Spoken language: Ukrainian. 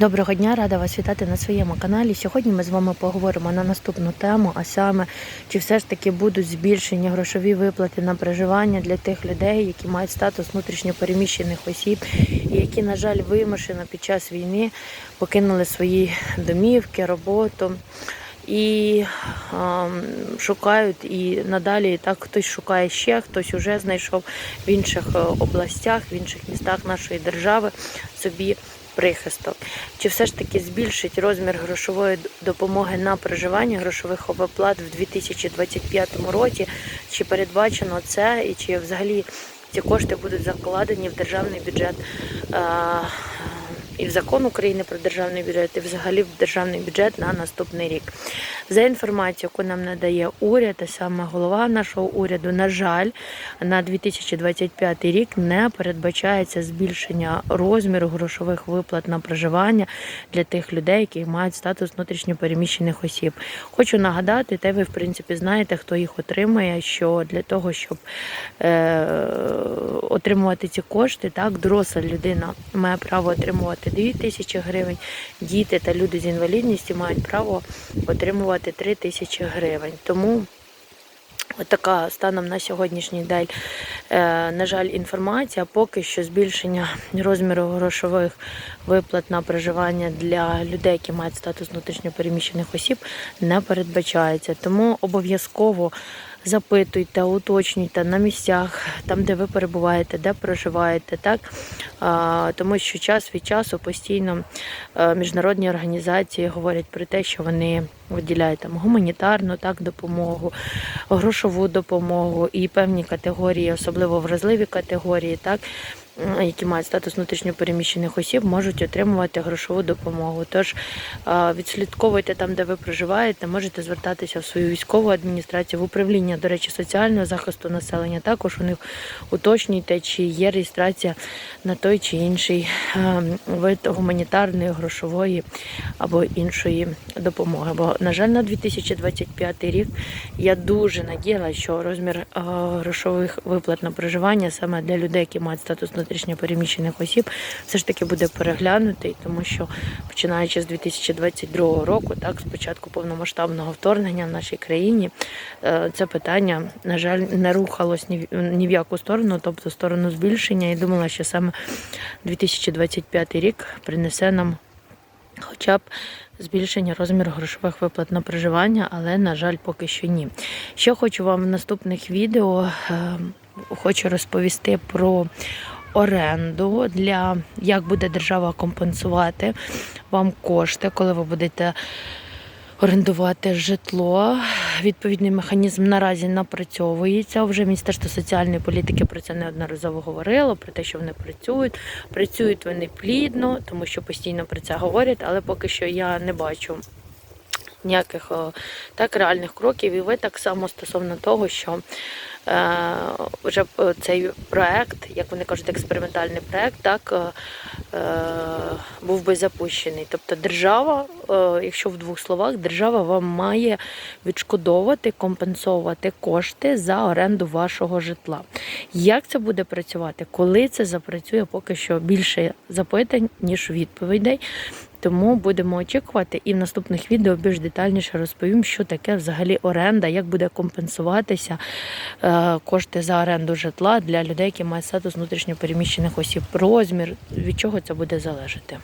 Доброго дня, рада вас вітати на своєму каналі. Сьогодні ми з вами поговоримо на наступну тему, а саме чи все ж таки будуть збільшені грошові виплати на проживання для тих людей, які мають статус внутрішньопереміщених осіб, і які, на жаль, вимушено під час війни покинули свої домівки, роботу. І а, шукають і надалі так хтось шукає ще, хтось вже знайшов в інших е, областях, в інших містах нашої держави собі прихисток. Чи все ж таки збільшить розмір грошової допомоги на проживання грошових оплат в 2025 році? Чи передбачено це, і чи взагалі ці кошти будуть закладені в державний бюджет? І в закон України про державний бюджет, і взагалі в державний бюджет на наступний рік. За інформацією, яку нам надає уряд, а саме голова нашого уряду, на жаль, на 2025 рік не передбачається збільшення розміру грошових виплат на проживання для тих людей, які мають статус внутрішньопереміщених осіб. Хочу нагадати, та ви в принципі знаєте, хто їх отримує, що для того, щоб е, отримувати ці кошти, так, доросла людина має право отримувати 2 тисячі гривень, діти та люди з інвалідністю мають право отримувати 3 тисячі гривень. Тому Така станом на сьогоднішній день, е, на жаль, інформація. Поки що збільшення розміру грошових виплат на проживання для людей, які мають статус внутрішньопереміщених осіб, не передбачається. Тому обов'язково запитуйте, уточнюйте на місцях, там, де ви перебуваєте, де проживаєте, так тому що час від часу постійно е, міжнародні організації говорять про те, що вони виділяють там гуманітарну так допомогу, грошову допомогу і певні категорії, особливо вразливі категорії, так. М, Які мають статус внутрішньопереміщених осіб, можуть отримувати грошову допомогу. Тож е, відслідковуйте там, де ви проживаєте, можете звертатися в свою військову адміністрацію, в управління, до речі, соціального захисту населення. Також у них уточнюйте, чи є реєстрація на той чи інший е, вид гуманітарної, грошової або іншої допомоги. Бо, на жаль, на 2025 рік я дуже надіяла, що розмір е, грошових виплат на проживання саме для людей, які мають статус внутрішньопереміщених осіб, все ж таки буде переглянутий, тому що починаючи з 2022 року, так, з початку повномасштабного вторгнення в нашій країні, е, це питання, на жаль, не рухалось ні в- ні в яку сторону, тобто сторону збільшення. І думала, що саме 2025 рік принесе нам хоча б збільшення розміру грошових виплат на проживання, але, на жаль, поки що ні. Що хочу вам в наступних відео, е, хочу розповісти про оренду для як буде держава компенсувати вам кошти, коли ви будете орендувати житло. Відповідний механізм наразі напрацьовується. Вже Міністерство соціальної політики про це неодноразово говорило, про те, що вони працюють. Працюють вони плідно, тому що постійно про це говорять, але поки що я не бачу. Ніяких так реальних кроків, і ви так само стосовно того, що е, вже е, цей проект, як вони кажуть, експериментальний проект, так е, е, був би запущений. Тобто держава, е, якщо в двох словах, держава вам має відшкодовувати, компенсовувати кошти за оренду вашого житла. Як це буде працювати? Коли це запрацює, поки що більше запитань, ніж відповідей. Тому будемо очікувати і в наступних відео більш детальніше розповім, що таке взагалі оренда, як буде компенсуватися е, кошти за оренду житла для людей, які мають статус внутрішньопереміщених осіб, розмір, від чого це буде залежати.